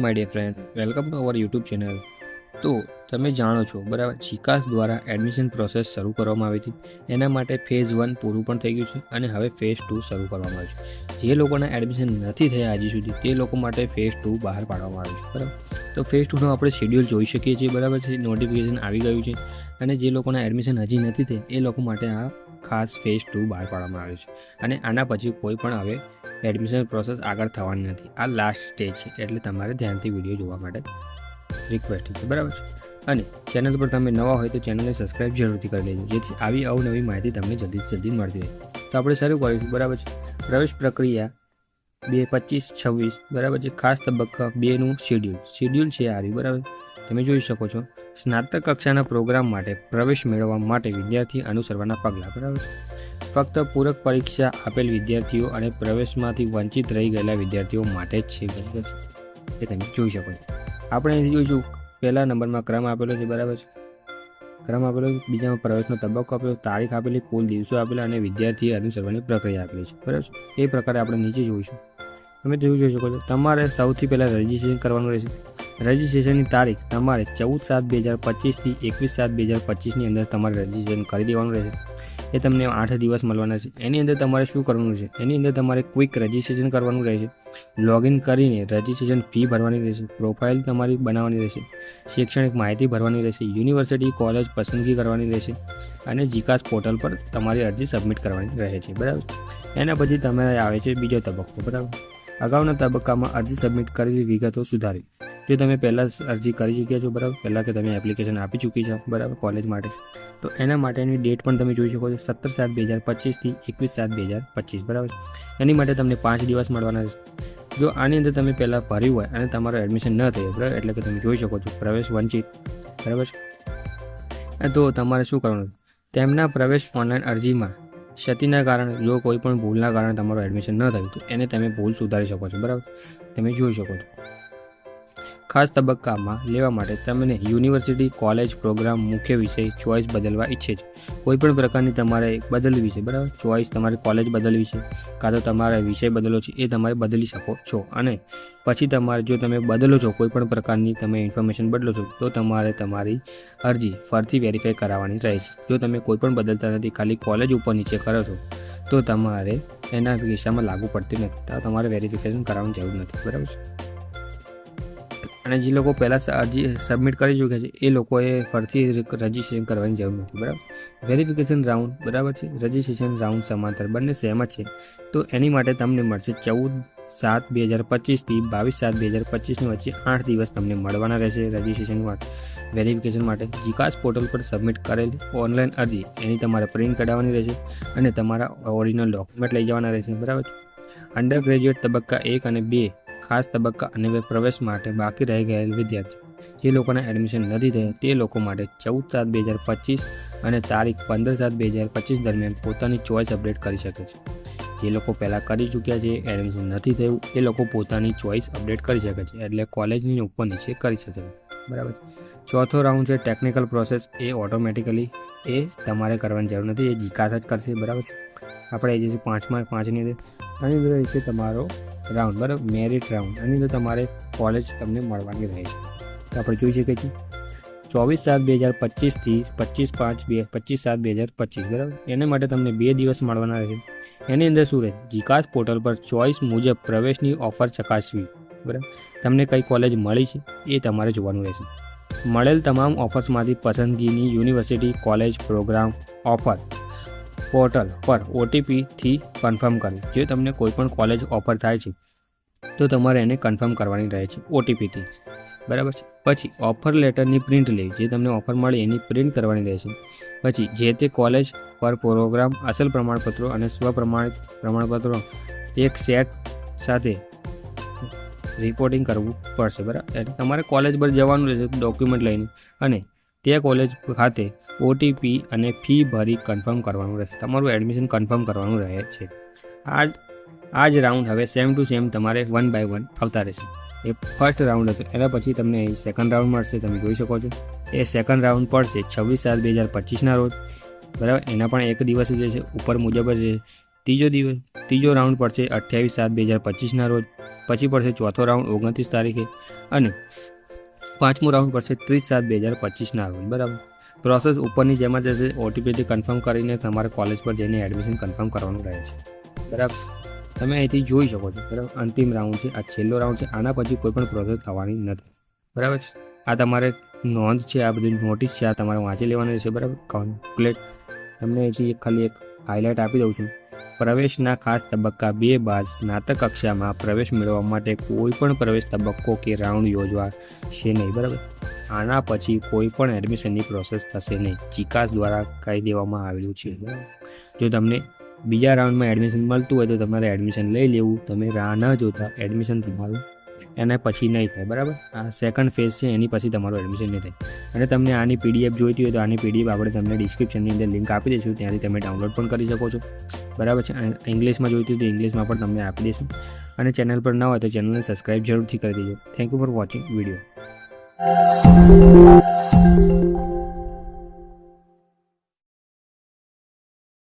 My dear friend welcome to our YouTube channel તો તમે જાણો છો, બરાબર જીકાસ દ્વારા એડમિશન પ્રોસેસ શરૂ કરવામાં આવી હતી. એના માટે ફેઝ વન પૂરું પણ થઈ ગયું છે અને હવે ફેઝ ટુ શરૂ કરવામાં આવ્યું છે. જે લોકોના એડમિશન નથી થયા હજી સુધી, તે લોકો માટે ફેઝ ટુ બહાર પાડવામાં આવ્યું છે, બરાબર? તો ફેઝ ટુનો આપણે શેડ્યુલ જોઈ શકીએ છીએ, બરાબર છે? નોટિફિકેશન આવી ગયું છે અને જે લોકોના એડમિશન હજી નથી થઈ એ લોકો માટે આ ખાસ ફેઝ ટુ બહાર પાડવામાં આવ્યું છે. અને આના પછી કોઈ પણ હવે એડમિશન પ્રોસેસ આગળ થવાની નથી. આ લાસ્ટ સ્ટેજ છે, એટલે તમારે ધ્યાનથી વીડિયો જોવા માટે રિક્વેસ્ટ છે, બરાબર છે? અને ચેનલ પર તમે નવા હોય તો ચેનલને સબસ્ક્રાઇબ જરૂરથી કરી લેજો, જેથી આવી અવનવી માહિતી તમને જલ્દી જલ્દી મળતી રહે. તો આપણે શરૂ કરીશું, બરાબર છે? પ્રવેશ પ્રક્રિયા બે પચીસ છવ્વીસ, બરાબર છે? ખાસ તબક્કા બેનું શેડ્યુલ શેડ્યુલ છે આ બરાબર? તમે જોઈ શકો છો, સ્નાતક કક્ષાના પ્રોગ્રામ માટે પ્રવેશ મેળવવા માટે વિદ્યાર્થી અનુસરવાના પગલાં, બરાબર છે? ફક્ત પૂરક પરીક્ષા આપેલ વિદ્યાર્થીઓ અને પ્રવેશમાંથી વંચિત રહી ગયેલા વિદ્યાર્થીઓ માટે જ છે એ તમે જોઈ શકો છો. આપણે અહીંથી જોઈશું, પહેલા નંબરમાં ક્રમ આપેલો છે, બરાબર છે? ક્રમ આપેલો બીજામાં પ્રવેશનો તબક્કો આપેલો, તારીખ આપેલી, કુલ દિવસો આપેલા અને વિદ્યાર્થીએ અનુસરવાની પ્રક્રિયા આપેલી છે, બરાબર છે? એ પ્રકારે આપણે નીચે જોઈશું. તમે જોઈ જોઈ શકો છો, તમારે સૌથી પહેલાં રજિસ્ટ્રેશન કરવાનું રહેશે. રજિસ્ટ્રેશનની તારીખ તમારે ચૌદ સાત બે હજાર પચીસથી એકવીસ સાત બે હજાર પચીસની અંદર તમારે રજિસ્ટ્રેશન કરી દેવાનું રહેશે. એ તમને આઠ દિવસ મળવાના છે. એની અંદર તમારે શું કરવાનું છે? એની અંદર તમારે ક્વિક રજિસ્ટ્રેશન કરવાનું રહેશે. લોગિન કરીને રજિસ્ટ્રેશન ફી ભરવાની રહેશે. પ્રોફાઇલ તમારી બનાવવાની રહેશે. શૈક્ષણિક માહિતી ભરવાની રહેશે. યુનિવર્સિટી કોલેજ પસંદગી કરવાની રહેશે. અને જીકાસ પોર્ટલ પર તમારી અરજી સબમિટ કરવાની રહે છે. બરાબર? એના પછી તમારે આવે છે બીજો તબક્કો. બરાબર? અગાઉના તબક્કામાં અરજી સબમિટ કરેલી વિગતો સુધારી. જો તમે પહેલાં અરજી કરી ચૂક્યા છો, બરાબર? પહેલાં કે તમે એપ્લિકેશન આપી ચૂકી છો, બરાબર? કોલેજ માટે. તો એના માટેની ડેટ પણ તમે જોઈ શકો છો, સત્તર સાત બે હજાર પચીસથી એકવીસ સાત બે હજાર પચીસ, બરાબર? એની માટે તમને પાંચ દિવસ મળવાના છે. જો આની અંદર તમે પહેલાં ભર્યું હોય અને તમારું એડમિશન ન થયું, બરાબર? એટલે કે તમે જોઈ શકો છો, પ્રવેશ વંચિત, બરાબર તો તમારે શું કરવાનું? તેમના પ્રવેશ ઓનલાઈન અરજીમાં ક્ષતિના કારણે, જો કોઈ પણ ભૂલના કારણે તમારું એડમિશન ન થયું, તો એને તમે ભૂલ સુધારી શકો છો, બરાબર? તમે જોઈ શકો છો. ખાસ તબક્કામાં લેવા માટે તમને યુનિવર્સિટી, કોલેજ પ્રોગ્રામ, મુખ્ય વિષય ચોઇસ બદલવા ઈચ્છે છે. કોઈપણ પ્રકારની તમારે બદલવી છે, બરાબર? ચોઇસ તમારે કોલેજ બદલવી છે, કાં તો તમારે વિષય બદલો છે, એ તમારે બદલી શકો છો. અને પછી તમારે જો તમે બદલો છો કોઈપણ પ્રકારની તમે ઇન્ફોર્મેશન બદલો છો, તો તમારે તમારી અરજી ફરીથી વેરીફાઈ કરાવવાની રહે છે. જો તમે કોઈપણ બદલતા નથી, ખાલી કોલેજ ઉપર નીચે કરો છો, તો તમારે એના કિસ્સામાં લાગુ પડતી નથી. તમારે વેરિફિકેશન કરાવવાની જરૂર નથી, બરાબર છે? અને જે લોકો પહેલાં અરજી સબમિટ કરી ચૂક્યા છે, એ લોકોએ ફરીથી રજિસ્ટ્રેશન કરવાની જરૂર નથી, બરાબર? વેરિફિકેશન રાઉન્ડ બરાબર છે? રજિસ્ટ્રેશન રાઉન્ડ સમાંતર, બંને સેમ જ છે. તો એની માટે તમને મળશે ચૌદ સાત બે હજાર પચીસથી બાવીસ સાત બે હજાર પચીસની વચ્ચે આઠ દિવસ તમને મળવાના રહેશે રજિસ્ટ્રેશન માટે. વેરિફિકેશન માટે જીકાસ પોર્ટલ પર સબમિટ કરેલી ઓનલાઈન અરજી, એની તમારે પ્રિન્ટ કઢાવવાની રહેશે અને તમારા ઓરિજિનલ ડોક્યુમેન્ટ લઈ જવાના રહેશે, બરાબર અંડર ગ્રેજ્યુએટ તબક્કા એક અને બે ખાસ તબક્કા અને પ્રવેશ માટે બાકી રહી ગયેલ વિદ્યાર્થી જે લોકોના એડમિશન નથી થયું, તે લોકો માટે ચૌદ સાત બે હજાર પચીસ અને તારીખ પંદર સાત બે હજાર પચીસ દરમિયાન પોતાની ચોઇસ અપડેટ કરી શકે છે. જે લોકો પહેલાં કરી ચૂક્યા છે એડમિશન નથી થયું, એ લોકો પોતાની ચોઇસ અપડેટ કરી શકે છે, એટલે કોલેજની ઉપર નીચે કરી શકે છે. બરાબર ચોથો રાઉન્ડ છે ટેકનિકલ પ્રોસેસ એ ઓટોમેટિકલી એ તમારે કરવાની જરૂર નથી, એ જીકાસ જ કરશે. બરાબર છે? આપણે એ જઈશું પાંચમાં, પાંચની અંદર આની અંદર રહેશે તમારો રાઉન્ડ, બરાબર? Merit round. આની અંદર તમારે કોલેજ તમને મળવાની રહે છે. તો આપણે જોઈ શકીએ છીએ. ચોવીસ સાત બે હજાર પચીસથી પચીસ પાંચ બે, પચીસ સાત બે હજાર પચીસ, બરાબર? એને માટે તમને બે દિવસ મળવાના રહેશે. એની અંદર શું રહે? જીકાસ પોર્ટલ પર ચોઈસ મુજબ પ્રવેશની ઓફર ચકાસવી, બરાબર? તમને કઈ કોલેજ મળી છે એ તમારે જોવાનું રહેશે. મળેલ તમામ ઓફર્સમાંથી પસંદગીની university college programme offer portal પર ઓટીપીથી કન્ફર્મ કરવી જે તમને કોઈપણ કોલેજ ઓફર થાય છે, તો તમારે એને કન્ફર્મ કરવાની રહે છે ઓટીપીથી બરાબર છે? પછી ઓફર લેટરની પ્રિન્ટ લેવી જે તમને ઓફર મળી એની પ્રિન્ટ કરવાની રહેશે. પછી જે તે કોલેજ પર પ્રોગ્રામ અસલ પ્રમાણપત્રો અને સ્વપ્રમાણિત પ્રમાણપત્રો એક સેટ સાથે રિપોર્ટિંગ કરવું પડશે, બરાબર? તમારે કોલેજ પર જવાનું રહેશે ડોક્યુમેન્ટ લઈને અને તે કોલેજ ખાતે ઓટીપી અને ફી ભરી કન્ફર્મ કરવાનું રહેશે. તમારું એડમિશન કન્ફર્મ કરવાનું રહે છે. આ આ જ રાઉન્ડ હવે સેમ ટુ સેમ તમારે વન બાય વન આવતા રહેશે. એ ફર્સ્ટ રાઉન્ડ હતો. એના પછી તમને સેકન્ડ રાઉન્ડ મળશે. તમે જોઈ શકો છો. એ સેકન્ડ રાઉન્ડ પડશે છવ્વીસ સાત બે હજાર પચીસના રોજ. બરાબર? એના પણ એક દિવસ જે છે ઉપર મુજબ જ ત્રીજો દિવસ, ત્રીજો રાઉન્ડ પડશે અઠ્યાવીસ સાત બે હજાર પચીસના રોજ. પછી પડશે ચોથો રાઉન્ડ ઓગણત્રીસ તારીખે. અને પાંચમો રાઉન્ડ પડશે ત્રીસ સાત બે હજાર પચીસના રોજ. બરાબર? પ્રોસેસ ઉપરની જેમ જ હશે ઓટીપીથી કન્ફર્મ કરીને તમારે કોલેજ પર જઈને એડમિશન કન્ફર્મ કરવાનું રહે છે. બરાબર? તમે અહીંથી જોઈ શકો છો, બરાબર? અંતિમ રાઉન્ડ છે, આ છેલ્લો રાઉન્ડ છે, આના પછી કોઈ પણ પ્રોસેસ થવાની નથી. બરાબર આ તમારે નોંધ છે, આ બધી નોટિસ છે, આ તમારે વાંચી લેવાની રહેશે, બરાબર? કમ્પ્લેટ તમને અહીંથી ખાલી એક હાઇલાઇટ આપી દઉં છું. પ્રવેશના ખાસ તબક્કા બે બાદ સ્નાતક કક્ષામાં પ્રવેશ મેળવવા માટે કોઈ પણ પ્રવેશ તબક્કો કે રાઉન્ડ યોજવા છે નહીં, બરાબર? આના પછી કોઈ પણ એડમિશનની પ્રોસેસ થશે નહીં. ચિકાસ દ્વારા કહી દેવામાં આવેલું છે. જો તમને બીજા રાઉન્ડમાં એડમિશન મળતું હોય તો તમારે એડમિશન લઈ લેવું. તમે રાહ ન જોતા. એડમિશન તમારું એના પછી નહીં થાય. બરાબર? આ સેકન્ડ ફેઝ છે. એની પછી તમારું એડમિશન નહીં થાય. અને તમને આની પીડીએફ જોઈતી હોય તો આની પીડીએફ આપણે તમને ડિસ્ક્રિપ્શનની અંદર લિંક આપી દઈશું. ત્યાંથી તમે ડાઉનલોડ પણ કરી શકો છો. બરાબર છે? અને ઇંગ્લિશમાં જોઈતી હોય તો ઇંગ્લિશમાં પણ તમને આપી દઈશું. અને ચેનલ પર ન હોય તો ચેનલને સબસ્ક્રાઈબ જરૂરથી કરી દેજો. Thank you for watching video Müzik